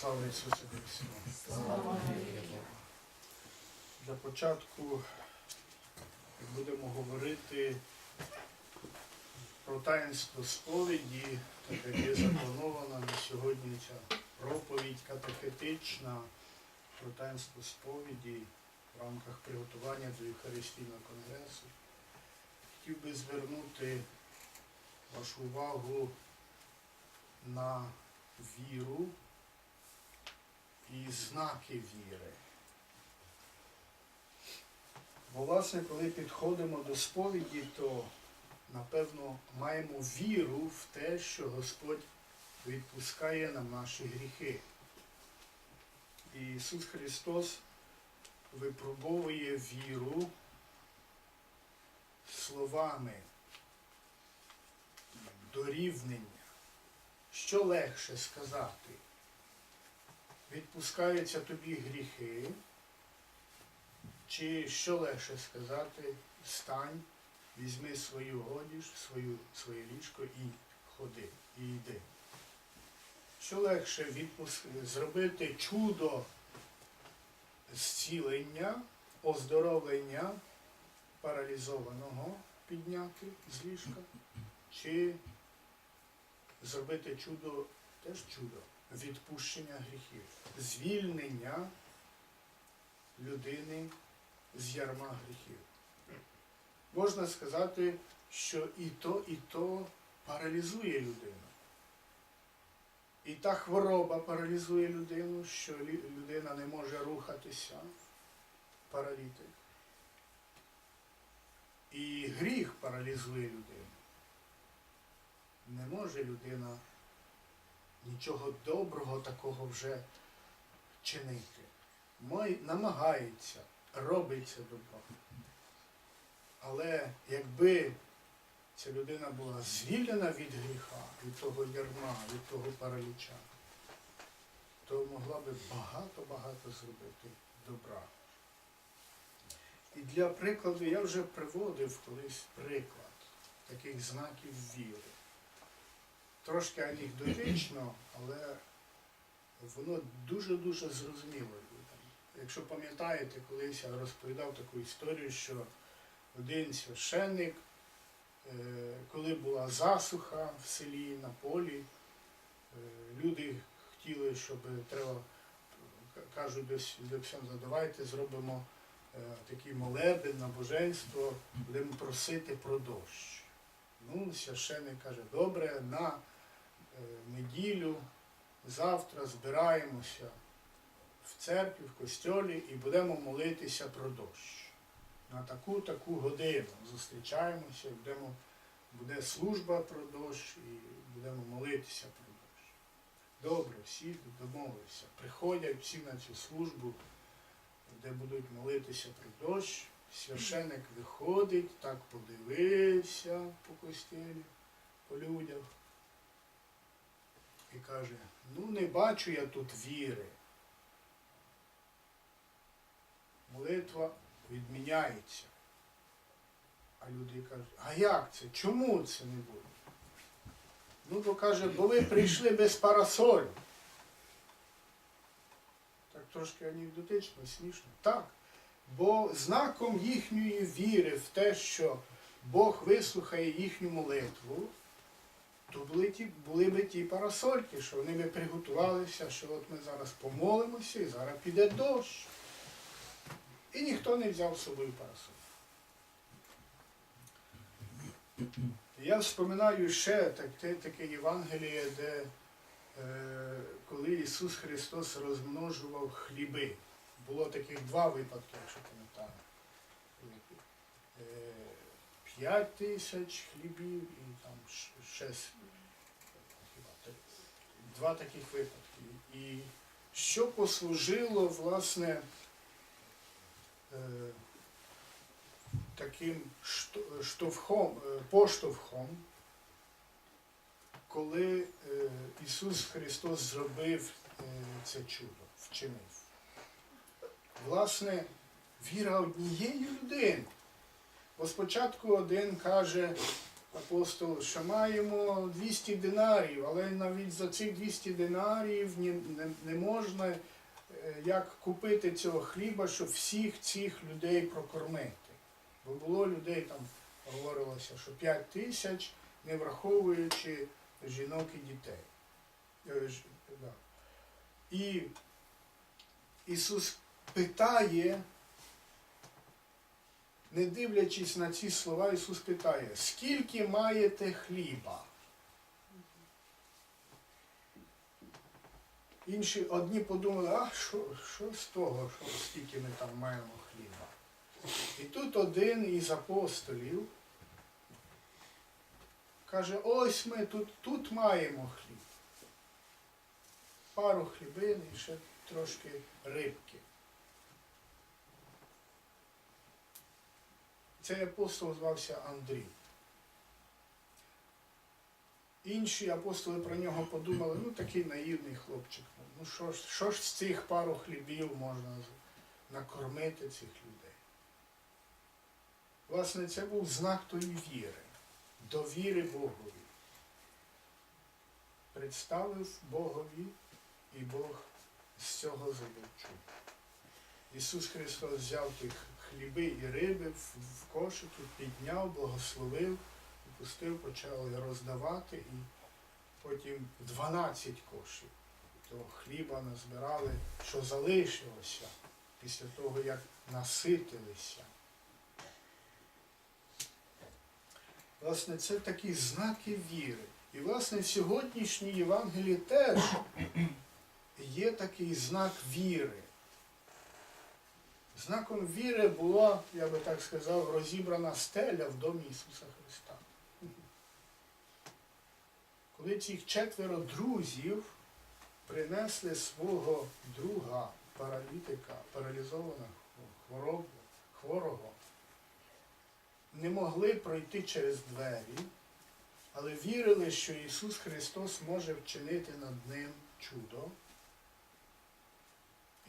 Слава Ісусу Христу! Для початку будемо говорити про таїнство сповіді, так як є запланована на сьогодні ця проповідь катехетична про таїнство сповіді в рамках приготування до Євхаристійного конгресу. Хотів би звернути вашу увагу на віру і знаки віри. Бо, власне, коли підходимо до сповіді, то напевно маємо віру в те, що Господь відпускає нам наші гріхи. І Ісус Христос випробовує віру словами дорівнення. Що легше сказати? Відпускаються тобі гріхи, чи що легше сказати, стань, візьми свою одіж, свою, своє ліжко і ходи, і йди. Що легше відпуск... зробити чудо зцілення, оздоровлення паралізованого підняти з ліжка, чи зробити чудо, теж чудо, відпущення гріхів, звільнення людини з ярма гріхів. Можна сказати, що і то, і то паралізує людину. І та хвороба паралізує людину, що людина не може рухатися, паралітик. І гріх паралізує людину. Не може людина нічого доброго такого вже чинити. Май- намагається, робиться добро. Але якби ця людина була звільнена від гріха, від того ярма, від того параліча, то могла би багато-багато зробити добра. І для прикладу я вже приводив колись приклад таких знаків віри. Трошки анекдотично, але воно дуже-дуже зрозуміло. Якщо пам'ятаєте, колись я розповідав таку історію, що один священник, е, коли була засуха в селі на полі, е, люди хотіли, щоб треба, кажуть до, с- давайте зробимо е, такий молебен, набоженство, будемо просити про дощ. Ну, священник каже, добре, на е, неділю, завтра збираємося в церкві, в костьолі і будемо молитися про дощ. На таку-таку годину зустрічаємося, будемо, буде служба про дощ і будемо молитися про дощ. Добре, всі домовилися. Приходять всі на цю службу, де будуть молитися про дощ. Священик виходить, так подивився по костілі, по людях і каже, ну не бачу я тут віри. Молитва відміняється. А люди кажуть, а як це? Чому це не буде? Ну, бо каже, бо ви прийшли без парасолю. Так трошки анекдотично, смішно. Так. Бо знаком їхньої віри в те, що Бог вислухає їхню молитву, то були, ті, були би ті парасольки, що вони би приготувалися, що от ми зараз помолимося і зараз піде дощ. І ніхто не взяв з собою парасоль. Я вспоминаю ще таке, таке Євангеліє, де е, коли Ісус Христос розмножував хліби. Було таких два випадки, якщо пам'ятаю. Е, П'ять тисяч хлібів і там ш- ще с- хіба два таких випадки. І що послужило, власне, е, таким штовхом, е, поштовхом, коли Ісус Христос зробив це чудо, вчинив. Власне, віра однієї людини. Бо спочатку один каже, апостол, що маємо 200 динарів, але навіть за цих 200 динарів не, можна е, як купити цього хліба, щоб всіх цих людей прокормити. Бо було людей, там говорилося, що 5 тисяч, не враховуючи жінок і дітей. Е. І Ісус питає, не дивлячись на ці слова, Ісус питає, скільки маєте хліба? Інші одні подумали, а що, що з того, що скільки ми там маємо хліба? І тут один із апостолів каже, ось ми тут, тут маємо хліб. Пару хлібин і ще трошки рибки. Цей апостол звався Андрій. Інші апостоли про нього подумали, ну такий наївний хлопчик. Ну що ж, що ж з цих пару хлібів можна накормити цих людей? Власне, це був знак тої віри, довіри Богові. Представив Богові, і Бог з цього чудо. Ісус Христос взяв тих хліби і риби в, кошики, підняв, благословив, пустив, почали роздавати, і потім 12 кошів того хліба назбирали, що залишилося після того, як наситилися. Власне, це такі знаки віри. І, власне, в сьогоднішній Євангелії теж є такий знак віри. Знаком віри була, я би так сказав, розібрана стеля в домі Ісуса Христа. Коли цих четверо друзів принесли свого друга, паралітика, паралізованого, хвороб, хворого, не могли пройти через двері, але вірили, що Ісус Христос може вчинити над ним чудо.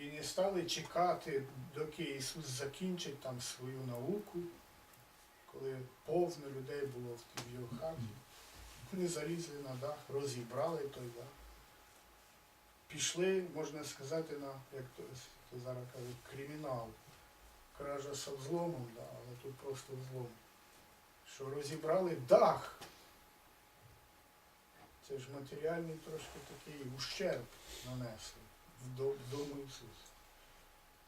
І не стали чекати, доки Ісус закінчить там свою науку, коли повно людей було в його хаті. Вони залізли на дах, розібрали той дах. Пішли, можна сказати, на, як то, то зараз кажуть, кримінал. Кража з взломом, да, але тут просто взлом. Що розібрали дах. Це ж матеріальний трошки такий ущерб нанесли дому Ісуса.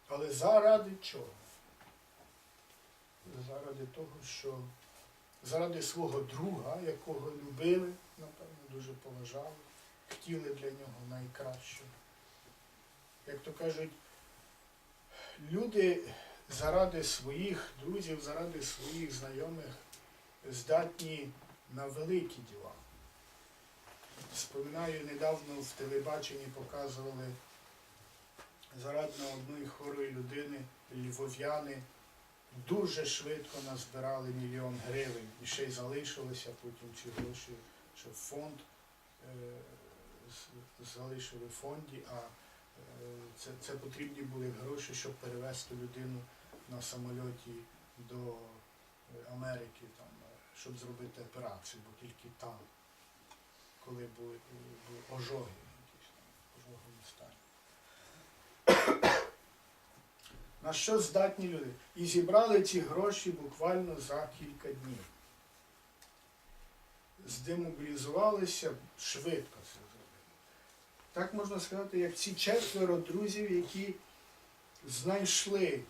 Але заради чого? Заради того, що заради свого друга, якого любили, напевно, дуже поважали, хотіли для нього найкращого. Як то кажуть, люди заради своїх друзів, заради своїх знайомих здатні на великі діла. Вспоминаю, недавно в телебаченні показували заради одної хворої людини львов'яни дуже швидко назбирали мільйон гривень і ще й залишилося потім ці гроші, що фонд е, залишили в фонді, а е, це, це потрібні були гроші, щоб перевезти людину на самольоті до Америки, там, е, щоб зробити операцію, бо тільки там, коли були, були ожоги, якісь там, ожогові стані. На що здатні люди? І зібрали ці гроші буквально за кілька днів. Здемобілізувалися швидко це зробили. Так можна сказати, як ці четверо друзів, які знайшли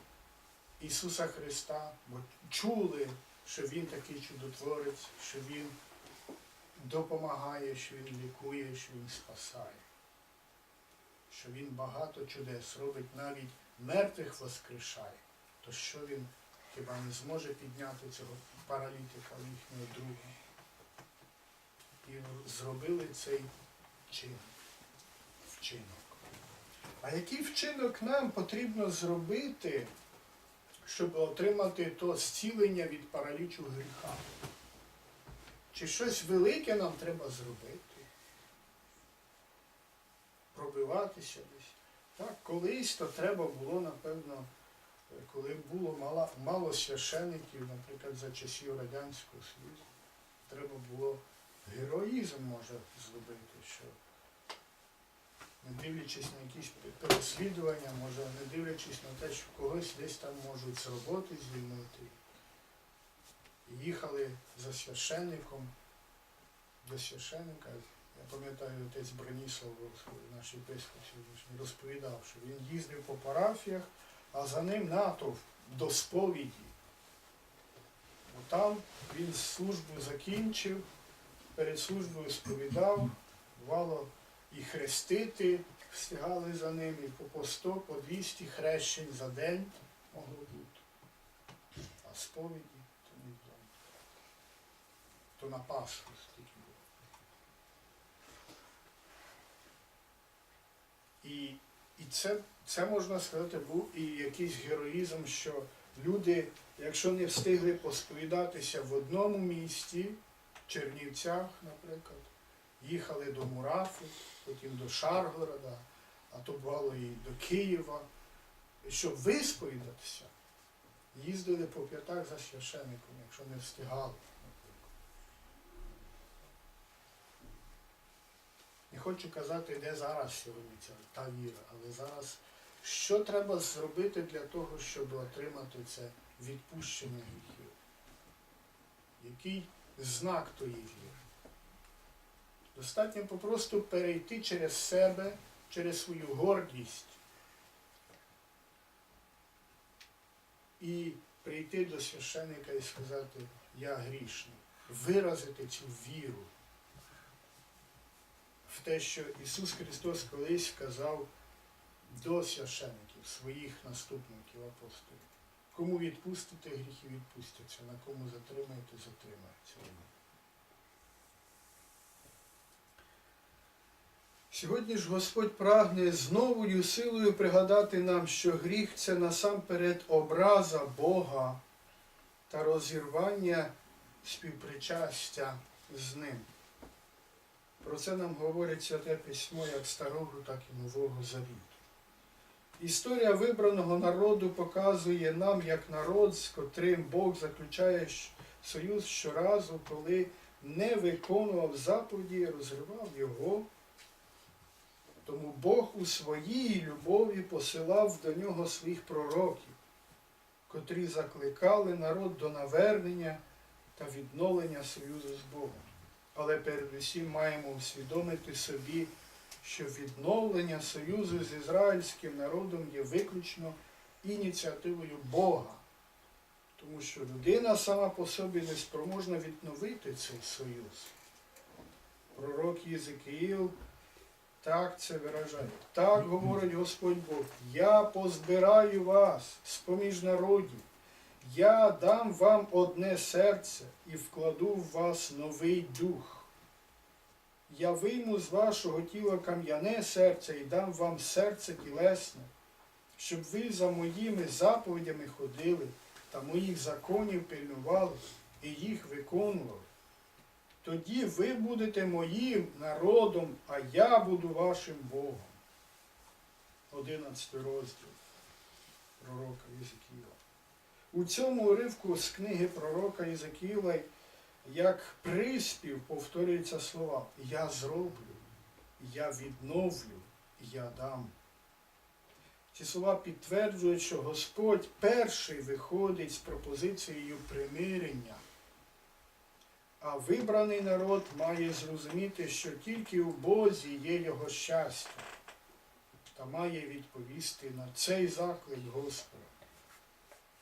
Ісуса Христа, бо чули, що Він такий чудотворець, що Він допомагає, що Він лікує, що Він спасає, що Він багато чудес робить, навіть мертвих воскрешає, то що він хіба не зможе підняти цього паралітика їхнього друга? І зробили цей чин, вчинок. А який вчинок нам потрібно зробити, щоб отримати то зцілення від паралічу гріха? Чи щось велике нам треба зробити? Пробиватися десь? Так, колись то треба було, напевно, коли було мало, мало священиків, наприклад, за часів Радянського Союзу, треба було героїзм може зробити, що не дивлячись на якісь переслідування, може не дивлячись на те, що когось десь там можуть з роботи звільнити. Їхали за священником до священника. Я пам'ятаю, отець Броніслав, наш єпископ сьогоднішній, розповідав, що він їздив по парафіях, а за ним натовп до сповіді. Бо Там він службу закінчив, перед службою сповідав, бувало і хрестити встигали за ним, і по по 100, по 200 хрещень за день могло бути. А сповіді то не було. То на Пасху стільки було. І, і це, це можна сказати, був і якийсь героїзм, що люди, якщо не встигли посповідатися в одному місті, Чернівцях, наприклад, їхали до Мурафи, потім до Шаргорода, а то бувало і до Києва, щоб висповідатися, їздили по п'ятах за священником, якщо не встигали. наприклад. Не хочу казати, де зараз ця та віра, але зараз що треба зробити для того, щоб отримати це відпущення гріхів? Який знак тої віри? Достатньо попросту перейти через себе, через свою гордість і прийти до священника і сказати, я грішний, виразити цю віру в те, що Ісус Христос колись казав до священиків, своїх наступників апостолів. Кому відпустите, гріхи відпустяться, на кому затримаєте, затримаються. Сьогодні ж Господь прагне з новою силою пригадати нам, що гріх це насамперед образа Бога та розірвання співпричастя з Ним. Про це нам говорить Святе Письмо як Старого, так і Нового Завіту. Історія вибраного народу показує нам, як народ, з котрим Бог заключає союз щоразу, коли не виконував заповіді, розривав його. Тому Бог у своїй любові посилав до нього своїх пророків, котрі закликали народ до навернення та відновлення союзу з Богом. Але передусім маємо усвідомити собі, що відновлення союзу з ізраїльським народом є виключно ініціативою Бога. Тому що людина сама по собі не спроможна відновити цей союз. Пророк Єзекіїл так це виражає. Так говорить Господь Бог. Я позбираю вас з-поміж народів. Я дам вам одне серце і вкладу в вас новий дух. Я вийму з вашого тіла кам'яне серце і дам вам серце тілесне, щоб ви за моїми заповідями ходили та моїх законів пильнували і їх виконували. Тоді ви будете моїм народом, а я буду вашим Богом. 11 розділ пророка Єзекіла. У цьому уривку з книги пророка Єзекіла як приспів повторюються слова Я зроблю, я відновлю, я дам. Ці слова підтверджують, що Господь перший виходить з пропозицією примирення. А вибраний народ має зрозуміти, що тільки у Бозі є його щастя, та має відповісти на цей заклик Господа.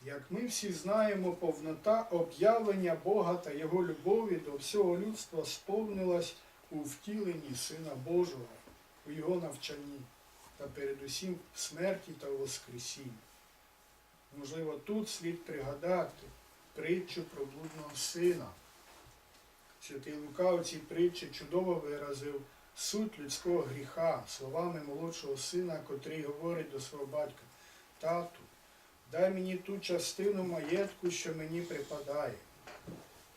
Як ми всі знаємо, повнота об'явлення Бога та Його любові до всього людства сповнилась у втіленні Сина Божого, у Його навчанні та передусім в смерті та Воскресінні. Можливо, тут слід пригадати притчу про блудного сина. Святий Лука у цій притчі чудово виразив суть людського гріха словами молодшого сина, котрий говорить до свого батька, тату, дай мені ту частину маєтку, що мені припадає.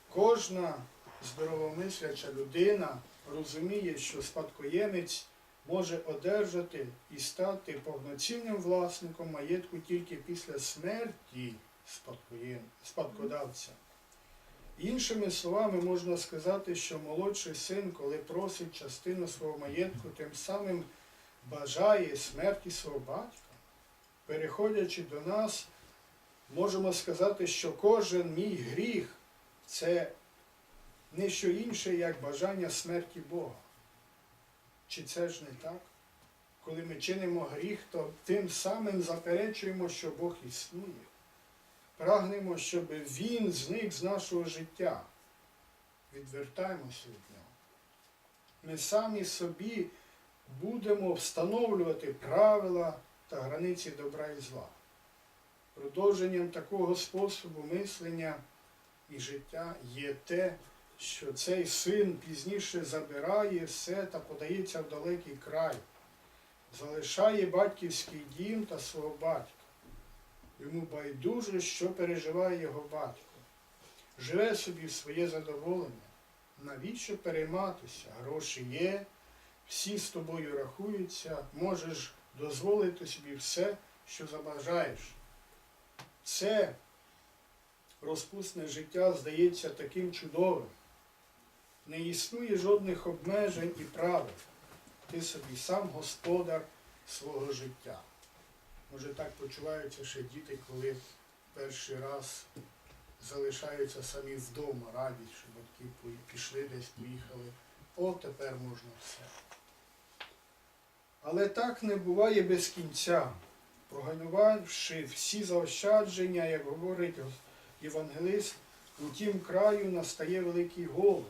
Кожна здоровомисляча людина розуміє, що спадкоємець може одержати і стати повноцінним власником маєтку тільки після смерті спадкодавця. Іншими словами, можна сказати, що молодший син, коли просить частину свого маєтку, тим самим бажає смерті свого батька. Переходячи до нас, можемо сказати, що кожен мій гріх це не що інше, як бажання смерті Бога. Чи це ж не так? Коли ми чинимо гріх, то тим самим заперечуємо, що Бог існує. Прагнемо, щоб Він зник з нашого життя. Відвертаємося від нього. Ми самі собі будемо встановлювати правила та границі добра і зла. Продовженням такого способу мислення і життя є те, що цей син пізніше забирає все та подається в далекий край, залишає батьківський дім та свого батька. Йому байдуже, що переживає його батько. Живе собі в своє задоволення. Навіщо перейматися? Гроші є, всі з тобою рахуються, можеш дозволити собі все, що забажаєш. Це розпусне життя здається таким чудовим. Не існує жодних обмежень і правил. Ти собі сам господар свого життя. Може так почуваються ще діти, коли перший раз залишаються самі вдома, радять, що батьки пішли десь, поїхали. О, тепер можна все. Але так не буває без кінця. Проганювавши всі заощадження, як говорить євангелист, у тім краю настає великий голод,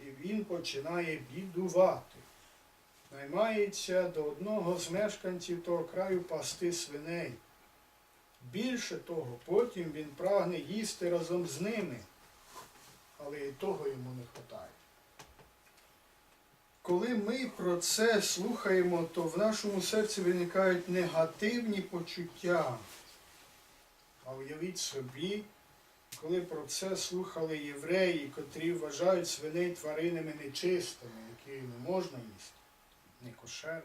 і він починає бідувати. Наймається до одного з мешканців того краю пасти свиней. Більше того, потім він прагне їсти разом з ними, але і того йому не вистачає. Коли ми про це слухаємо, то в нашому серці виникають негативні почуття. А уявіть собі, коли про це слухали євреї, котрі вважають свиней тваринами нечистими, які не можна їсти, не кошерними.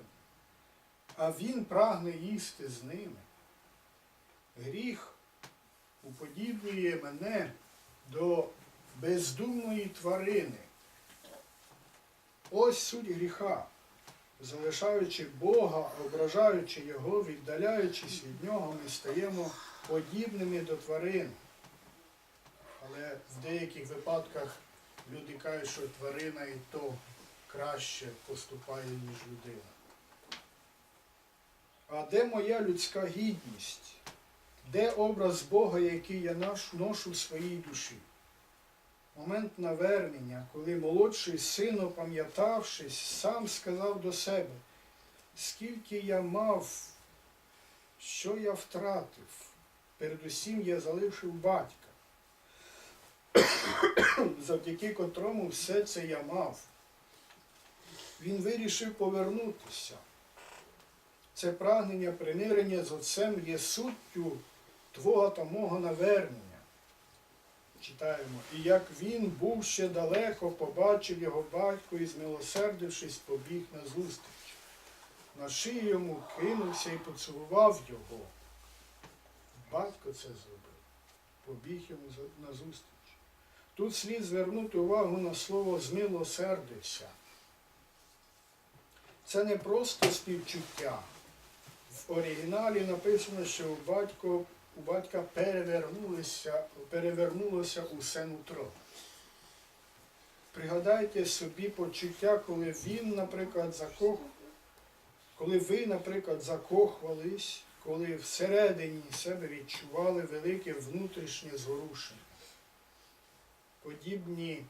А він прагне їсти з ними. Гріх уподібнює мене до бездумної тварини. Ось суть гріха. Залишаючи Бога, ображаючи Його, віддаляючись від Нього, ми стаємо подібними до тварин. Але в деяких випадках люди кажуть, що тварина і то краще поступає, ніж людина. А де моя людська гідність? Де образ Бога, який я ношу в своїй душі? Момент навернення, коли молодший син, опам'ятавшись, сам сказав до себе, скільки я мав, що я втратив, передусім я залишив батька, завдяки котрому все це я мав. Він вирішив повернутися. Це прагнення примирення з отцем є суттю твого та мого навернення. Читаємо, і як він був ще далеко, побачив його батько і, змилосердившись, побіг на зустріч. На шию йому кинувся і поцілував його. Батько це зробив, побіг йому на зустріч. Тут слід звернути увагу на слово змилосердився. Це не просто співчуття. В оригіналі написано, що у батько у батька перевернулося, перевернулося усе нутро. Пригадайте собі почуття, коли він, наприклад, закох... коли ви, наприклад, закохувались, коли всередині себе відчували велике внутрішнє зворушення. Подібні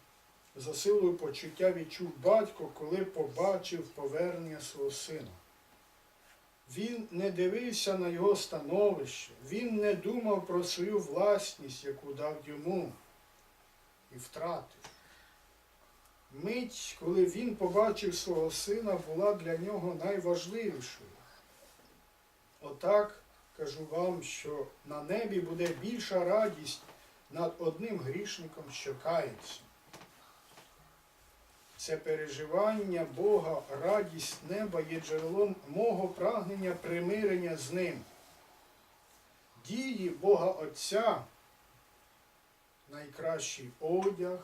за силою почуття відчув батько, коли побачив повернення свого сина. Він не дивився на його становище, він не думав про свою власність, яку дав йому, і втратив. Мить, коли він побачив свого сина, була для нього найважливішою. Отак кажу вам, що на небі буде більша радість над одним грішником, що кається. Це переживання Бога, радість неба є джерелом мого прагнення примирення з ним. Дії Бога Отця найкращий одяг,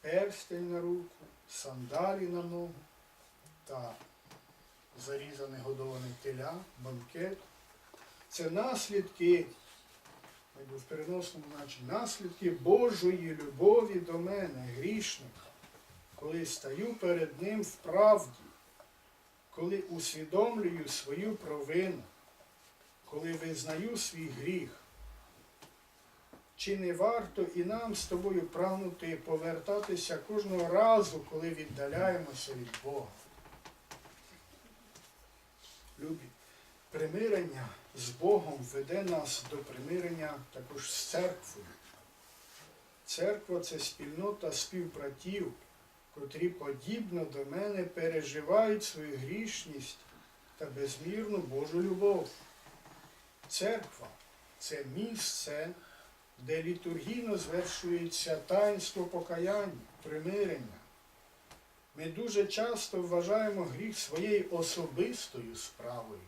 перстень на руку, сандалі на ногу та зарізане годоване теля, банкет. Це наслідки, якби в переносному значенні, наслідки Божої любові до мене, грішника, коли стаю перед Ним в правді, коли усвідомлюю свою провину, коли визнаю свій гріх. Чи не варто і нам з тобою прагнути повертатися кожного разу, коли віддаляємося від Бога? Любі, примирення з Богом веде нас до примирення також з церквою. Церква це спільнота співбратів, котрі подібно до мене переживають свою грішність та безмірну Божу любов. Церква це місце, де літургійно звершується таїнство покаяння, примирення. Ми дуже часто вважаємо гріх своєю особистою справою,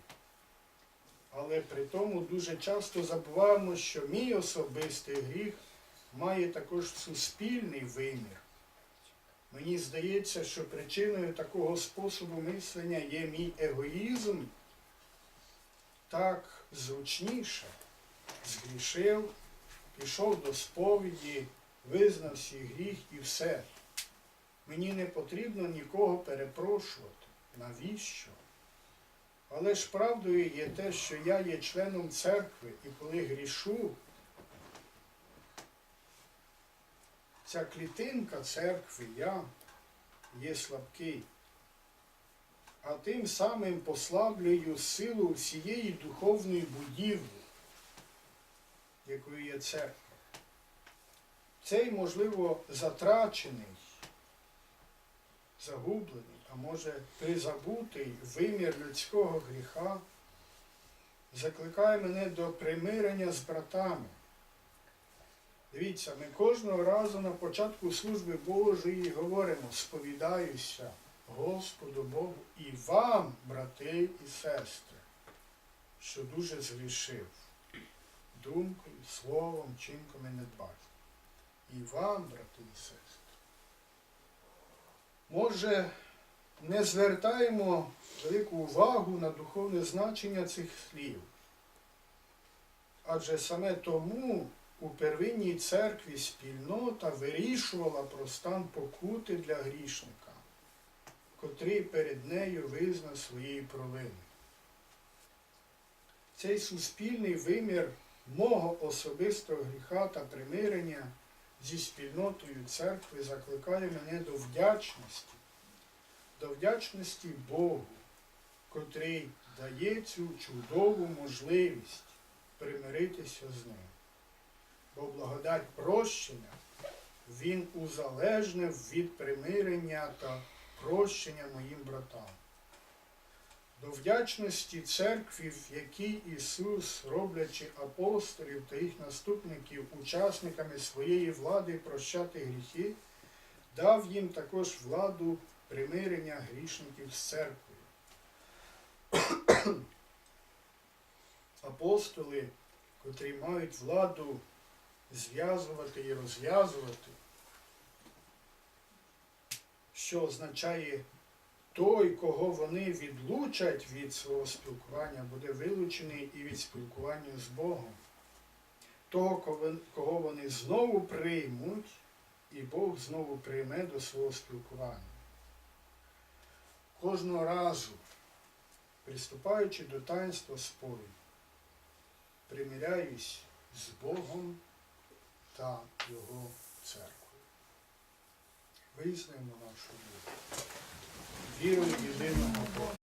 але при тому дуже часто забуваємо, що мій особистий гріх має також суспільний вимір. Мені здається, що причиною такого способу мислення є мій егоїзм. Так зручніше згрішив, пішов до сповіді, визнав свій гріх і все. Мені не потрібно нікого перепрошувати. Навіщо? Але ж правдою є те, що я є членом церкви, і коли грішу, ця клітинка церкви, я є слабкий, а тим самим послаблюю силу всієї духовної будівлі, якою є церква. Цей, можливо, затрачений, загублений, а може призабутий вимір людського гріха, закликає мене до примирення з братами. Дивіться, ми кожного разу на початку служби Божої говоримо, сповідаюся Господу Богу і вам, брати і сестри, що дуже згрішив думкою, словом, чинком і недбаченням. І вам, брати і сестри. Може, не звертаємо велику увагу на духовне значення цих слів. Адже саме тому у первинній церкві спільнота вирішувала про стан покути для грішника, котрий перед нею визнав своєї провини. Цей суспільний вимір мого особистого гріха та примирення зі спільнотою церкви закликає мене до вдячності, до вдячності Богу, котрий дає цю чудову можливість примиритися з ним. Бо благодать прощення він узалежнив від примирення та прощення моїм братам. До вдячності церкві, в якій Ісус, роблячи апостолів та їх наступників учасниками своєї влади прощати гріхи, дав їм також владу примирення грішників з церквою. Апостоли, котрі мають владу зв'язувати і розв'язувати, що означає той, кого вони відлучать від свого спілкування, буде вилучений і від спілкування з Богом. Того, кого- вони знову приймуть, і Бог знову прийме до свого спілкування. Кожного разу, приступаючи до таїнства спою, примиряюсь з Богом та Його церквою. Визнаємо нашу віру. Віру в єдиного Бога.